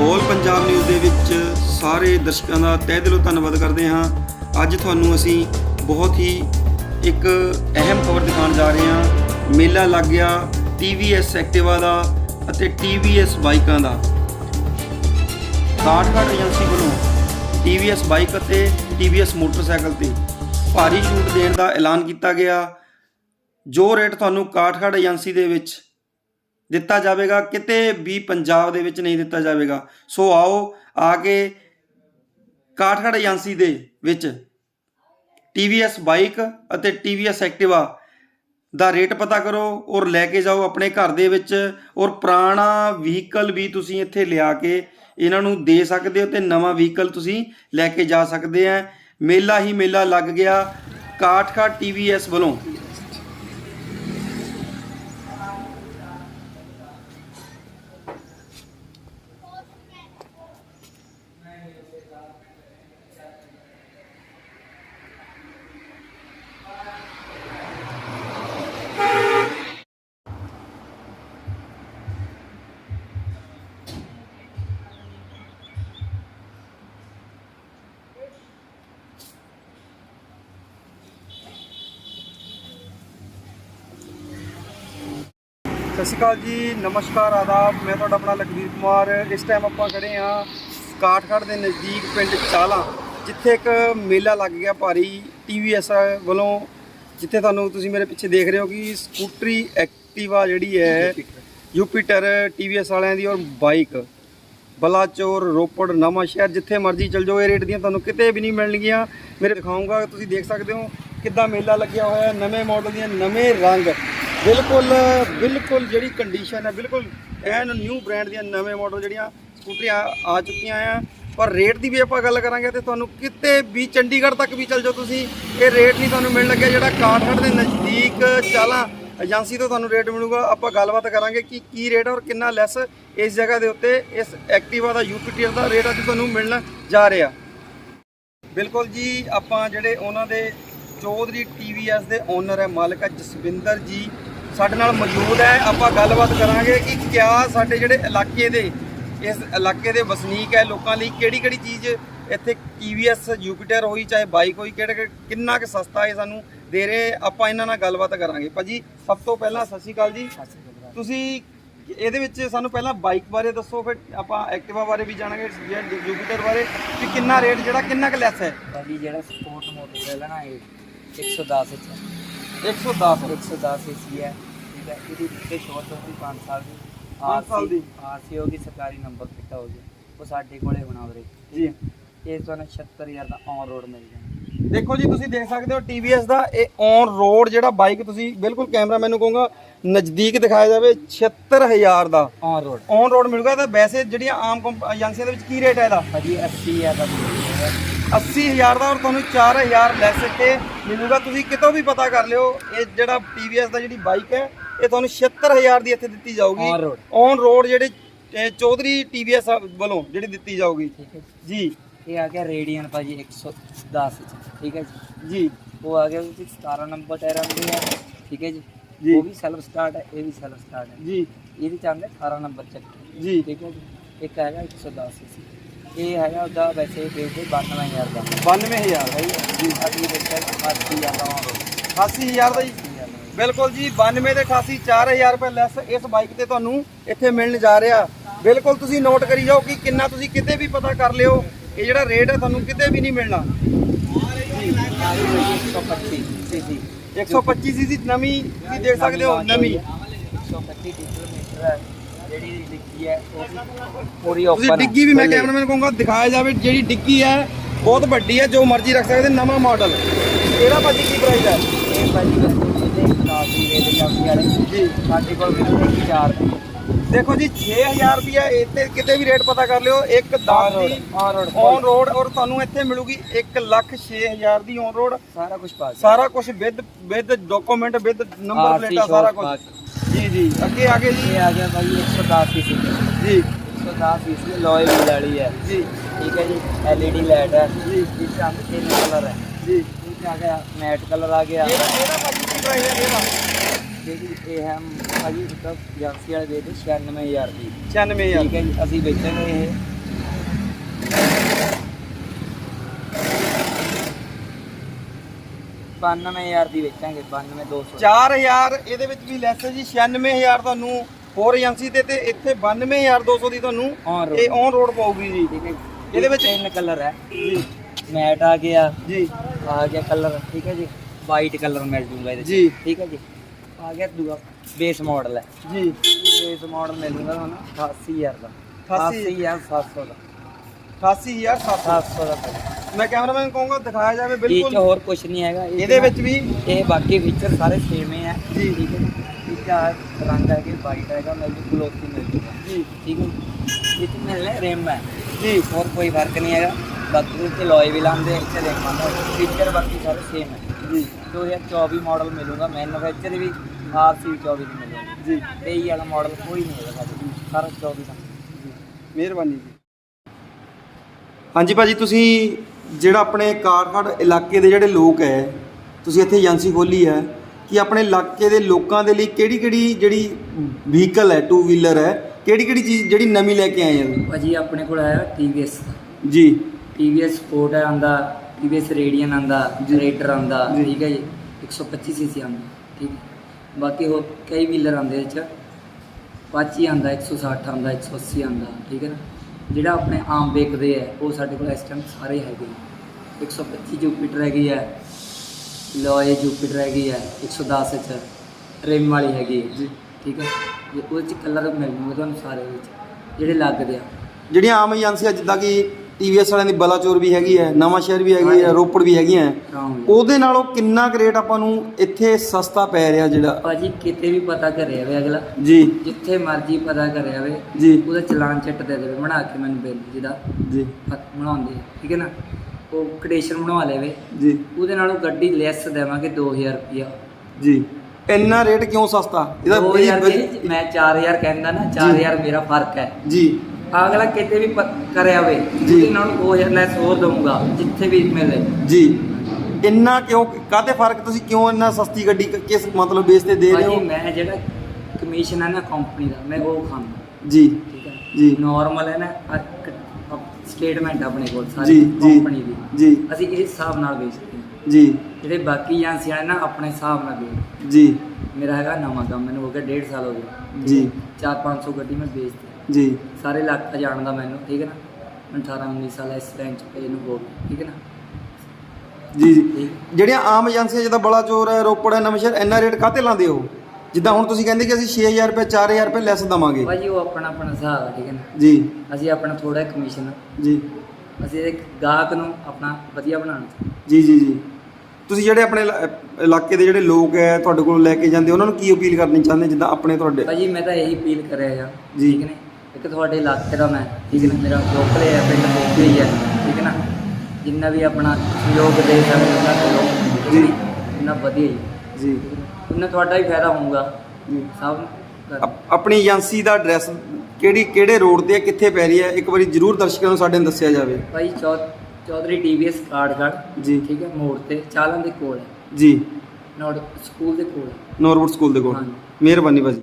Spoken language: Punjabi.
ਆਲ ਪੰਜਾਬ ਨਿਊਜ਼ ਦੇ ਵਿੱਚ ਸਾਰੇ ਦਰਸ਼ਕਾਂ ਦਾ ਤਹਿ ਦਿਲੋਂ ਧੰਨਵਾਦ ਕਰਦੇ ਹਾਂ। ਅੱਜ ਤੁਹਾਨੂੰ ਅਸੀਂ ਬਹੁਤ ਹੀ ਇੱਕ ਅਹਿਮ ਖਬਰ ਦਿਖਾਉਣ ਜਾ ਰਹੇ ਹਾਂ। ਮੇਲਾ ਲੱਗ ਗਿਆ TVS ਐਕਟਿਵਾ ਦਾ ਅਤੇ TVS ਬਾਈਕਾਂ ਦਾ। ਕਾਠਗੜ੍ਹ ਏਜੰਸੀ ਵੱਲੋਂ TVS ਬਾਈਕ ਅਤੇ TVS ਮੋਟਰਸਾਈਕਲ ਤੇ ਭਾਰੀ ਛੂਟ ਦੇਣ ਦਾ ਐਲਾਨ ਕੀਤਾ ਗਿਆ। ਜੋ ਰੇਟ ਤੁਹਾਨੂੰ ਕਾਠਗੜ੍ਹ ਏਜੰਸੀ ਦੇ ਵਿੱਚ ਦਿੱਤਾ ਜਾਵੇਗਾ, ਕਿਤੇ ਵੀ ਪੰਜਾਬ ਦੇ ਵਿੱਚ ਨਹੀਂ ਦਿੱਤਾ ਜਾਵੇਗਾ। ਸੋ ਆਓ ਆ ਕੇ ਕਾਠਗੜ੍ਹ ਏਜੰਸੀ ਦੇ ਵਿੱਚ TVS ਬਾਈਕ ਅਤੇ TVS ਐਕਟਿਵਾ ਦਾ ਰੇਟ ਪਤਾ ਕਰੋ ਔਰ ਲੈ ਕੇ ਜਾਓ ਆਪਣੇ ਘਰ ਦੇ ਵਿੱਚ ਔਰ ਪੁਰਾਣਾ ਵਹੀਕਲ ਵੀ ਤੁਸੀਂ ਇੱਥੇ ਲਿਆ ਕੇ ਇਹਨਾਂ ਨੂੰ ਦੇ ਸਕਦੇ ਹੋ ਤੇ ਨਵਾਂ ਵਹੀਕਲ ਤੁਸੀਂ ਲੈ ਕੇ ਜਾ ਸਕਦੇ ਆ। ਮੇਲਾ ਹੀ ਮੇਲਾ ਲੱਗ ਗਿਆ ਕਾਠਗੜ੍ਹ TVS ਵੱਲੋਂ। ਸਤਿ ਸ਼੍ਰੀ ਅਕਾਲ ਜੀ, ਨਮਸਕਾਰ, ਆਦਾਬ। ਮੈਂ ਤੁਹਾਡਾ ਆਪਣਾ ਲਖਵੀਰ ਕੁਮਾਰ। ਇਸ ਟਾਈਮ ਆਪਾਂ ਖੜੇ ਹਾਂ ਕਾਠਗੜ੍ਹ ਦੇ ਨਜ਼ਦੀਕ ਪਿੰਡ ਚਾਲਾ, ਜਿੱਥੇ ਇੱਕ ਮੇਲਾ ਲੱਗ ਗਿਆ ਭਾਰੀ TVS ਵੱਲੋਂ, ਜਿੱਥੇ ਤੁਹਾਨੂੰ ਤੁਸੀਂ ਮੇਰੇ ਪਿੱਛੇ ਦੇਖ ਰਹੇ ਹੋ ਕਿ ਸਕੂਟਰੀ ਐਕਟਿਵਾ ਜਿਹੜੀ ਹੈ ਯੂਪੀਟਰ TVS ਵਾਲਿਆਂ ਦੀ ਔਰ ਬਾਈਕ। ਬਲਾਚੌਰ, ਰੋਪੜ, ਨਵਾਂ ਸ਼ਹਿਰ, ਜਿੱਥੇ ਮਰਜ਼ੀ ਚਲ ਜਾਓ, ਇਹ ਰੇਟ ਦੀਆਂ ਤੁਹਾਨੂੰ ਕਿਤੇ ਵੀ ਨਹੀਂ ਮਿਲਣਗੀਆਂ। ਮੇਰੇ ਦਿਖਾਉਂਗਾ ਤੁਸੀਂ ਦੇਖ ਸਕਦੇ ਹੋ ਕਿੱਦਾਂ ਮੇਲਾ ਲੱਗਿਆ ਹੋਇਆ, ਨਵੇਂ ਮਾਡਲ ਦੀਆਂ ਨਵੇਂ ਰੰਗ। ਬਿਲਕੁਲ ਬਿਲਕੁਲ ਜਿਹੜੀ ਕੰਡੀਸ਼ਨ ਹੈ, ਬਿਲਕੁਲ ਐਨ ਨਿਊ ਬ੍ਰਾਂਡ ਦੀਆਂ ਨਵੇਂ ਮਾਡਲ ਜਿਹੜੀਆਂ ਸਕੂਟਰੀਆਂ ਆ ਚੁੱਕੀਆਂ ਆ। ਪਰ ਰੇਟ ਦੀ ਵੀ ਆਪਾਂ ਗੱਲ ਕਰਾਂਗੇ ਤੇ ਤੁਹਾਨੂੰ ਕਿਤੇ ਵੀ ਚੰਡੀਗੜ੍ਹ ਤੱਕ ਵੀ ਚੱਲ ਜਾਓ ਤੁਸੀਂ, ਇਹ ਰੇਟ ਨਹੀਂ ਤੁਹਾਨੂੰ ਮਿਲਣ ਲੱਗਿਆ। ਜਿਹੜਾ ਕਾਠਗੜ੍ਹ ਦੇ ਨਜ਼ਦੀਕ ਚਾਲਾ ਏਜੰਸੀ ਤੋਂ ਤੁਹਾਨੂੰ ਰੇਟ ਮਿਲੂਗਾ। ਆਪਾਂ ਗੱਲਬਾਤ ਕਰਾਂਗੇ ਕਿ ਕੀ ਰੇਟ ਔਰ ਕਿੰਨਾ ਲੈਸ ਇਸ ਜਗ੍ਹਾ ਦੇ ਉੱਤੇ, ਇਸ ਐਕਟਿਵਾ ਦਾ ਯੂਪੀਟੀਆਰ ਦਾ ਰੇਟ ਅੱਜ ਤੁਹਾਨੂੰ ਮਿਲਣ ਜਾ ਰਿਹਾ। ਬਿਲਕੁਲ ਜੀ, ਆਪਾਂ ਜਿਹੜੇ ਉਹਨਾਂ ਦੇ ਚੌਧਰੀ TVS ਦੇ ਓਨਰ ਹੈ, ਮਾਲਕ ਹੈ ਜਸਵਿੰਦਰ ਜੀ। ਸਾਡੇ ਨਾਲ ਮੌਜੂਦ ਹੈ। ਆਪਾਂ ਗੱਲਬਾਤ ਕਰਾਂਗੇ ਕਿ ਕਿਆ ਸਾਡੇ ਜਿਹੜੇ ਇਲਾਕੇ ਦੇ ਇਸ ਇਲਾਕੇ ਦੇ ਵਸਨੀਕ ਹੈ ਲੋਕਾਂ ਲਈ ਕਿਹੜੀ ਕਿਹੜੀ ਚੀਜ਼ ਇੱਥੇ TVS ਜੁਪੀਟਰ ਹੋਈ ਚਾਹੇ ਬਾਈਕ ਹੋਈ ਕਿਹੜੇ ਕਿੰਨਾ ਕੁ ਸਸਤਾ ਹੈ ਸਾਨੂੰ ਦੇ ਰਹੇ ਆਪਾਂ ਇਹਨਾਂ ਨਾਲ ਗੱਲਬਾਤ ਕਰਾਂਗੇ। ਭਾਜੀ ਸਭ ਤੋਂ ਪਹਿਲਾਂ ਸਤਿ ਸ਼੍ਰੀ ਅਕਾਲ ਜੀ। ਤੁਸੀਂ ਇਹਦੇ ਵਿੱਚ ਸਾਨੂੰ ਪਹਿਲਾਂ ਬਾਈਕ ਬਾਰੇ ਦੱਸੋ ਫਿਰ ਆਪਾਂ ਐਕਟਿਵਾ ਬਾਰੇ ਵੀ ਜਾਣਾਂਗੇ ਜੁਪੀਟਰ ਬਾਰੇ ਕਿ ਕਿੰਨਾ ਰੇਟ ਜਿਹੜਾ ਕਿੰਨਾ ਕੁ ਲੈਸ ਹੈ? ਬਾਕੀ ਜਿਹੜਾ ਸਪੋਰਟ ਮੋਟਰਸਾਈਕਲ ਹੈ ਨਾ ਇਹ 110 ਚ 110 110 ਏਸੀ ਹੈ। ਠੀਕ ਹੈ। ਇਹਦੀ ਤੇ ਸ਼ੋਰਟ ਹੋਊਗੀ 5 ਸਾਲ ਦੀ ਪੰਜ ਸਾਲ ਦੀ। ਆਰਸੀ ਹੋਗੀ ਸਰਕਾਰੀ ਨੰਬਰ ਪਿੱਟਾ ਹੋ ਗਿਆ। ਉਹ ਸਾਡੇ ਕੋਲੇ ਹੋਣਾ ਵੀਰੇ। ਜੀ। ਇਹ ਤੁਹਾਨੂੰ 76000 ਦਾ ਔਨ ਰੋਡ ਮਿਲ ਜਾਣਾ। ਦੇਖੋ ਜੀ ਤੁਸੀਂ ਦੇਖ ਸਕਦੇ ਹੋ TVS ਦਾ ਇਹ ਔਨ ਰੋਡ ਜਿਹੜਾ ਬਾਈਕ ਤੁਸੀਂ ਬਿਲਕੁਲ ਕੈਮਰਾ ਮੈਨੂੰ ਕਹੂੰਗਾ ਨਜ਼ਦੀਕ ਦਿਖਾਇਆ ਜਾਵੇ 76000 ਦਾ। ਔਨ ਰੋਡ ਔਨ ਰੋਡ ਮਿਲੂਗਾ। ਤਾਂ ਵੈਸੇ ਜਿਹੜੀਆਂ ਆਮ ਏਜੰਸੀਆਂ ਦੇ ਵਿੱਚ ਕੀ ਰੇਟ ਹੈ ਇਹਦਾ? ਭਾਜੀ 80000 ਦਾ। ਮਿਲ ਜਾਏਗਾ 80000 ਦਾ ਔਰ ਤੁਹਾਨੂੰ 4000 ਲੈਸ ਤੇ ਮਿਲੂਗਾ। ਤੁਸੀਂ ਕਿਤੋਂ ਵੀ ਪਤਾ ਕਰ ਲਿਓ ਇਹ ਜਿਹੜਾ TVS ਦਾ ਜਿਹੜੀ ਬਾਈਕ ਹੈ ਇਹ ਤੁਹਾਨੂੰ 76000 ਦੀ ਇੱਥੇ ਦਿੱਤੀ ਜਾਊਗੀ। ਔਨ ਰੋਡ ਜਿਹੜੇ ਇਹ ਚੌਧਰੀ TVS ਵੱਲੋਂ ਜਿਹੜੀ ਦਿੱਤੀ ਜਾਊਗੀ। ਜੀ। ਇਹ ਆ ਗਿਆ ਰੇਡੀਅਨ ਭਾਜੀ 110 ਚ ਠੀਕ ਹੈ ਜੀ। ਜੀ। ਉਹ ਆ ਗਿਆ ਤੁਸੀਂ 17 ਨੰਬਰ ਟਾਇਰਾਂ ਦੀ ਹੈ ਠੀਕ ਹੈ ਜੀ। ਜੀ। ਉਹ ਵੀ ਸੈਲਫ ਸਟਾਰਟ ਹੈ ਇਹ ਵੀ ਸੈਲਫ ਸਟਾਰਟ ਹੈ। ਜੀ। ਇਹਦੇ ਚ ਆਉਂਦਾ 18 ਨੰਬਰ ਚੱਕ ਜੀ। ਠੀਕ ਹੈ ਜੀ। ਇੱਕ ਹੈਗਾ 110 ਸੀ ਇਹ ਹੈਗਾ ਉਹਦਾ ਵੈਸੇ ਵੇਚਦੇ 92000 ਦਾ। 92000 ਸਹੀ ਹੈ ਜੀ। ਅਸੀਂ ਵੇਚਿਆ 80000 ਦਾ ਔਰ 88000 ਦਾ ਜੀ। ਬਿਲਕੁਲ ਜੀ 92 ਤੇ 88 4000 ਰੁਪਏ ਲੈਸ ਇਸ ਬਾਈਕ ਤੇ ਤੁਹਾਨੂੰ ਇੱਥੇ ਮਿਲਣ ਜਾ ਰਿਹਾ। ਬਿਲਕੁਲ ਤੁਸੀਂ ਨੋਟ ਕਰੀ ਜਾਓ ਕਿ ਕਿੰਨਾ ਤੁਸੀਂ ਕਿਤੇ ਵੀ ਪਤਾ ਕਰ ਲਿਓ ਇਹ ਜਿਹੜਾ ਰੇਟ ਹੈ ਤੁਹਾਨੂੰ ਕਿਤੇ ਵੀ ਨਹੀਂ ਮਿਲਣਾ। 125 ਸੀਸੀ 125 ਸੀਸੀ ਨਵੀਂ ਤੁਸੀਂ ਦੇਖ ਸਕਦੇ ਹੋ ਨਵੀਂ 125 ਕਿਲੋਮੀਟਰ ਹੈ। ਜਿਹੜੀ ਲਿਖੀ ਹੈ ਉਹ ਵੀ ਪੂਰੀ ਤੁਸੀਂ ਓਪਨ ਡਿੱਗੀ ਵੀ ਮੈਂ ਕੈਮਰਾਮੈਨ ਕਹੂੰਗਾ ਦਿਖਾਇਆ ਜਾਵੇ ਜਿਹੜੀ ਡਿੱਗੀ ਹੈ ਬਹੁਤ ਵੱਡੀ ਹੈ ਜੋ ਮਰਜ਼ੀ ਰੱਖ ਸਕਦੇ ਨਵਾਂ ਮਾਡਲ ਇਹਦਾ ਭਾਜੀ ਕੀ ਪ੍ਰਾਈਸ ਹੈ? ਇਹ ਭਾਜੀ ਇਹਦੇ ਕਾਫੀ ਰੇਟ ਜਾਂਦੀ ਵਾਲੇ ਜੀ। ਸਾਡੇ ਕੋਲ ਵੀ ਇੱਕ ਚਾਰ। ਦੀ ਦੇਖੋ ਜੀ 6000 ਰੁਪਏ ਇੱਥੇ ਕਿਤੇ ਵੀ ਰੇਟ ਪਤਾ ਕਰ ਲਿਓ ਇੱਕ 10 ਦੀ ਔਨ ਰੋਡ ਔਨ ਰੋਡ ਔਰ ਤੁਹਾਨੂੰ ਇੱਥੇ ਮਿਲੂਗੀ 1 ਲੱਖ 6000 ਦੀ ਔਨ ਰੋਡ ਸਾਰਾ ਕੁਝ ਪਾਸ ਸਾਰਾ ਕੁਝ with with document with number RC ਪਲੇਟਾਂ ਸਾਰਾ ਕੁਝ shop ਜੀ ਜੀ। ਅੱਗੇ ਆਗੇ ਜੀ? ਇਹ ਆ ਗਿਆ ਭਾਈ 110 ਸੀਸੀ ਜੀ। 110 ਸੀਸੀ ਲੋਏ ਵੀਲ ਵਾਲੀ ਹੈ। ਜੀ। ਠੀਕ ਹੈ ਜੀ ਐਲਈਡੀ ਲਾਈਟ ਹੈ। ਜੀ। ਇਸ ਦਾ ਤਿੰਨ ਕਲਰ ਹੈ। ਜੀ। ਇਹ ਆ ਗਿਆ ਮੈਟ ਕਲਰ ਆ ਗਿਆ। ਇਹਦਾ ਇਹਦਾ ਭਾਜੀ ਕੀ ਪ੍ਰਾਈਸ ਹੈ ਇਹਦਾ? ਜਿਹੜੀ ਇਹ ਹੈ ਭਾਜੀ ਉਹਦਾ ਏਜੰਸੀ ਵਾਲੇ ਦੇ ਦੇ 96000 ਦੀ। 96000 ਠੀਕ ਹੈ ਜੀ ਅਸੀਂ ਵੇਚਾਂਗੇ ਇਹ। ਬਾਨਵੇਂ ਹਜ਼ਾਰ ਦੀ ਵੇਚਾਂਗੇ 92200 4000 ਇਹਦੇ ਵਿੱਚ ਵੀ ਲੈਸ ਹੈ ਜੀ 96000 ਤੁਹਾਨੂੰ ਹੋਰ ਏਜੰਸੀ ਤੇ ਤੇ ਇੱਥੇ 92200 ਦੀ ਤੁਹਾਨੂੰ ਔਨ ਰੋਡ ਇਹ ਔਨ ਰੋਡ ਪਾਉਗੀ ਜੀ। ਠੀਕ ਹੈ ਇਹਦੇ ਵਿੱਚ- ਤਿੰਨ ਕਲਰ ਹੈ। ਜੀ। ਮੈਟ ਆ ਗਿਆ। ਜੀ। ਆ ਗਿਆ ਕਲਰ ਠੀਕ ਹੈ ਜੀ। ਵਾਈਟ ਕਲਰ ਮਿਲ ਜੂਗਾ ਇਹਦੇ 'ਚ। ਜੀ। ਠੀਕ ਹੈ ਜੀ। ਆ ਗਿਆ ਦੂਆ ਬੇਸ ਮਾਡਲ ਹੈ। ਜੀ। ਬੇਸ ਮਾਡਲ ਮਿਲ ਜੂਗਾ ਤੁਹਾਨੂੰ 88000 ਦਾ। 88 88700 ਦਾ। 88700 700 ਦਾ ਭਾਜੀ। ਮੈਂ ਕੈਮਰਾਮੈਨ ਨੂੰ ਕਹੂੰਗਾ ਦਿਖਾਇਆ ਜਾਵੇ ਇਹ ਚ ਬਿਲਕੁਲ ਹੋਰ ਕੁਝ ਨਹੀਂ ਹੈਗਾ। ਇਹ ਇਹਦੇ ਵਿੱਚ ਵੀ ਇਹ ਬਾਕੀ ਫੀਚਰ ਸਾਰੇ ਸੇਮ ਹੀ ਹੈ ਜੀ। ਠੀਕ ਹੈ। ਠੀਕ ਹੈ ਰੰਗ ਹੈ ਕਿ ਵਾਈਟ ਹੈਗਾ ਮਿਲ ਜੂ ਗਲੋਸੀ ਮਿਲ ਜੂਗਾ। ਜੀ। ਠੀਕ ਹੈ। ਇਹ ਚ ਮਿਲਣਾ ਰਿਮ ਹੈ। ਜੀ। ਹੋਰ ਕੋਈ ਫ਼ਰਕ ਨਹੀਂ ਹੈਗਾ। ਬਾਕੀ ਤੇ ਲੋਏ ਵੀ ਲਾਉਂਦੇ ਇੱਥੇ ਆਉਂਦਾ ਫੀਚਰ ਬਾਕੀ ਸਾਰੇ ਸੇਮ ਹੈ। ਜੀ। 2024 ਮਾਡਲ ਮਿਲੂਗਾ। ਮੈਨੂਫੈਕਚਰ ਵੀ ਆਰਸੀ 24 ਦੀ ਮਿਲੇਗਾ। ਜੀ। 23 ਵਾਲਾ ਮਾਡਲ ਕੋਈ ਨਹੀਂ ਹੈਗਾ ਸਾਡੇ ਕੋਲ, ਸਾਰਾ 24 ਦਾ। ਮਿਹਰਬਾਨੀ ਜੀ। ਹਾਂਜੀ ਭਾਜੀ ਤੁਸੀਂ ਜਿਹੜਾ ਆਪਣੇ ਕਾਠਗੜ੍ਹ ਇਲਾਕੇ ਦੇ ਜਿਹੜੇ ਲੋਕ ਹੈ ਤੁਸੀਂ ਇੱਥੇ ਏਜੰਸੀ ਖੋਲੀ ਹੈ ਕਿ ਆਪਣੇ ਇਲਾਕੇ ਦੇ ਲੋਕਾਂ ਦੇ ਲਈ ਕਿਹੜੀ ਕਿਹੜੀ ਜਿਹੜੀ ਵਹੀਕਲ ਹੈ ਟੂ ਵੀਲਰ ਹੈ ਕਿਹੜੀ ਕਿਹੜੀ ਚੀਜ਼ ਜਿਹੜੀ ਨਵੀਂ ਲੈ ਕੇ ਆਏ ਆ ਭਾਜੀ ਆਪਣੇ ਕੋਲ ਆਇਆ TVS ਜੀ। TVS ਸਪੋਰਟ ਆਂਦਾ TVS ਰੇਡੀਅਨ ਆਂਦਾ ਰੇਡਰ ਆਂਦਾ। ਠੀਕ ਹੈ ਜੀ? 125 ਸੀਸੀ ਆਂਦਾ ਠੀਕ ਹੈ। ਬਾਕੀ ਹੋਰ ਕਈ ਵੀਲਰ ਆਂਦੇ ਇਹ ਚ ਪਾਚੀ ਆਂਦਾ 160 ਆਂਦਾ 180 ਆਂਦਾ ਠੀਕ ਹੈ ਨਾ? ਜਿਹੜਾ ਆਪਣੇ ਆਮ ਵੇਚਦੇ ਆ ਉਹ ਸਾਡੇ ਕੋਲ ਇਸ ਟਾਈਮ ਸਾਰੇ ਹੈਗੇ ਨੇ। 125 ਜੁਪੀਟਰ ਹੈਗੀ ਹੈ ਲੋਏ ਜੁਪੀਟਰ ਹੈਗੀ ਹੈ 110 ਚ ਰਿਮ ਵਾਲੀ ਹੈਗੀ ਜੀ। ਠੀਕ ਹੈ ਜੇ ਉਹਦੇ ਚ ਕਲਰ ਮਿਲ ਜੂਗੇ ਤੁਹਾਨੂੰ ਸਾਰੇ ਵਿੱਚ ਜਿਹੜੇ ਲੱਗਦੇ ਆ ਜਿਹੜੀਆਂ ਆਮ ਏਜੰਸੀਆਂ ਜਿੱਦਾਂ ਕਿ ਟੀਵੀਐਸ ਵਾਲਿਆਂ ਦੀ ਬਲਾਚੌਰ ਵੀ ਹੈਗੀ ਹੈ ਨਵਾਂ ਸ਼ਹਿਰ ਵੀ ਹੈਗੀ ਹੈ ਰੋਪੜ ਵੀ ਹੈਗੀਆਂ ਹੈ। ਉਹਦੇ ਨਾਲੋਂ ਕਿੰਨਾ ਰੇਟ ਆਪਾਂ ਨੂੰ ਇੱਥੇ ਸਸਤਾ ਪੈ ਰਿਹਾ ਜਿਹੜਾ? ਭਾਜੀ ਕਿਤੇ ਵੀ ਪਤਾ ਕਰਿਆ ਵੇ ਅਗਲਾ। ਜੀ। ਜਿੱਥੇ ਮਰਜ਼ੀ ਪਤਾ ਕਰਿਆ ਵੇ ਜੀ। ਉਹਦਾ ਚਲਾਨ ਚਿੱਟ ਦੇ ਦੇਵੇ ਬਣਾ ਕੇ ਮੈਨੂੰ ਬਿੱਲ ਜਿਹਦਾ ਜੀ। ਹੱਥ ਬਣਾਉਂਦੇ ਆ, ਠੀਕ ਹੈ ਨਾ? ਉਹ ਕਟੇਸ਼ਨ ਬਣਵਾ ਲੈਵੇ ਜੀ। ਉਹਦੇ ਨਾਲੋਂ ਗੱਡੀ ਲੈਸ ਦੇਵਾਂਗੇ 2000 ਰੁਪਿਆ ਜੀ। ਇੰਨਾ ਰੇਟ ਕਿਉਂ ਸਸਤਾ? ਇਹਦਾ 2000 ਬੜੀ- ਜੀ, ਮੈਂ 4000 ਕਹਿੰਦਾ ਨਾ 4000 ਮੇਰਾ ਫ਼ਰਕ ਹੈ। ਜੀ। ਅਗਲਾ ਕਿਤੇ ਵੀ ਕਰਿਆ ਵੇ ਜੀ। ਉਹਦੇ ਨਾਲੋਂ 2000 ਲੈਸ ਹੋਰ ਦਊਂਗਾ ਜਿੱਥੇ ਵੀ ਮਿਲੇ। ਜੀ। ਇੰਨਾ ਕਿਉਂ ਕਾਤੇ ਫ਼ਰਕ ਤੁਸੀਂ ਕਿਉਂ ਇੰਨਾ ਸਸਤੀ ਗੱਡੀ ਕਿਸ ਮਤਲਬ ਬੇਸ ਤੇ ਦੇ ਰਹੇ ਭਾਜੀ ਹੋ? ਮੈਂ ਜਿਹੜਾ ਕਮਿਸ਼ਨ ਹੈ ਨਾ ਕੰਪਨੀ ਦਾ ਮੈਂ ਉਹ ਖਾਂਦਾ। ਜੀ। ਠੀਕ ਹੈ? ਜੀ। ਨਾਰਮਲ ਹੈ ਨਾ ਸਟੇਟਮੈਂਟ ਆਪਣੇ ਕੋਲ ਸਾਰੀ ਕੰਪਨੀ ਦੀ। ਜੀ। ਅਸੀਂ ਇਸ ਹਿਸਾਬ ਨਾਲ ਵੇਚਦੇ ਹਾਂ। ਜੀ। ਜਿਹੜੇ ਬਾਕੀ ਏਜੰਸੀਆਂ ਨੇ ਨਾ ਆਪਣੇ ਹਿਸਾਬ ਨਾਲ ਵੇਚ। ਜੀ। ਮੇਰਾ ਹੈਗਾ ਨਵਾਂ ਕੰਮ ਮੈਨੂੰ ਹੋ ਗਿਆ 1.5 ਸਾਲ ਹੋ ਗਏ। ਜੀ। 4-500 ਗੱਡੀ ਮੈਂ ਵੇਚਦੀ ਜੀ। ਸਾਰੇ ਇਲਾਕਾ ਜਾਣਦਾ ਮੈਨੂੰ ਠੀਕ ਹੈ ਨਾ? ਮੈਂ 18-19 ਸਾਲ ਇਸ ਟਾਈਮ ਚ ਪਏ ਨੂੰ ਹੋ ਗਏ ਠੀਕ ਹੈ ਨਾ? ਜੀ ਜੀ। ਜਿਹੜੀਆਂ ਆਮ ਏਜੰਸੀਆਂ ਜਿੱਦਾਂ ਬਲਾਚੌਰ ਹੈ ਰੋਪੜ ਹੈ ਨਵਾਂਸ਼ਹਿਰ ਇੰਨਾ ਰੇਟ ਕਾਤੇ ਲਾਉਂਦੇ ਹੋ ਜਿੱਦਾਂ ਹੁਣ ਤੁਸੀਂ ਕਹਿੰਦੇ ਕਿ ਅਸੀਂ 6000 ਰੁਪਏ 4000 ਰੁਪਏ ਲੈਸ ਦਵਾਂਗੇ। ਭਾਜੀ ਉਹ ਆਪਣਾ ਆਪਣਾ ਹਿਸਾਬ ਹੈ ਠੀਕ ਹੈ ਨਾ? ਜੀ। ਅਸੀਂ ਆਪਣਾ ਥੋੜਾ ਕਮਿਸ਼ਨ ਜੀ। ਅਸੀਂ ਇੱਕ ਗਾਹਕ ਨੂੰ ਆਪਣਾ ਵਧੀਆ ਬਣਾਉਣਾ ਚਾਹੁੰਦੇ ਜੀ ਜੀ ਜੀ। ਤੁਸੀਂ ਜਿਹੜੇ ਆਪਣੇ ਇਲਾ- ਇਲਾਕੇ ਦੇ ਜਿਹੜੇ ਲੋਕ ਹੈ ਤੁਹਾਡੇ ਕੋਲ ਲੈ ਕੇ ਜਾਂਦੇ ਉਹਨਾਂ ਨੂੰ ਕੀ ਅਪੀਲ ਕਰਨੀ ਚਾਹੁੰਦੇ ਜਿੱਦਾਂ ਆਪਣੇ ਤੁਹਾਡੇ? ਭਾਜੀ ਮੈਂ ਤਾਂ ਇਹੀ ਅਪੀਲ ਕਰਿਆ ਜਾ ਜੀ। ਠੀਕ ਨੇ? ਇੱਕ ਤੁਹਾਡੇ ਇਲਾਕੇ ਦਾ ਮੈਂ ਠੀਕ ਹੈ ਨਾ? ਮੇਰਾ ਲੋਕਲ ਹੈ ਪਿੰਡ ਮੋਕੇ ਹੀ ਹੈ ਠੀਕ ਹੈ ਨਾ? ਜਿੰਨਾ ਵੀ ਆਪਣਾ ਸਹਿਯੋਗ ਦੇ ਸਕਦੇ ਉਹਨਾਂ ਕੋਲੋਂ ਜੀ। ਇੰਨਾ ਵਧੀਆ ਹੀ ਜੀ। ਉਹਨਾਂ ਤੁਹਾਡਾ ਹੀ ਫਾਇਦਾ ਹੋਊਗਾ। ਜੀ। ਸਭ ਨੂੰ ਕਰ- ਆਪਣੀ ਏਜੰਸੀ ਦਾ ਐਡਰੈਸ ਕਿਹੜੀ ਕਿਹੜੇ ਰੋਡ ਤੇ ਹੈ ਕਿੱਥੇ ਪੈ ਰਹੀ ਹੈ ਇੱਕ ਵਾਰੀ ਜਰੂਰ ਦਰਸ਼ਕਾਂ ਨੂੰ ਸਾਡੇ ਨੂੰ ਦੱਸਿਆ ਜਾਵੇ। ਭਾਈ ਚੌ ਚੌਧਰੀ ਟੀਵੀਐਸ ਕਾਰਡਗੜ ਜੀ। ਠੀਕ ਹੈ ਮੋੜ ਤੇ ਚਾਲਾਂ ਦੇ ਕੋਲ ਹੈ। ਜੀ। ਨੋਟ ਸਕੂਲ ਦੇ ਕੋਲ ਹੈ। ਨੋਰਵੁੱਡ ਸਕੂਲ ਦੇ ਕੋਲ। ਹਾਂਜੀ। ਮਿਹਰਬਾਨੀ ਭਾਜੀ।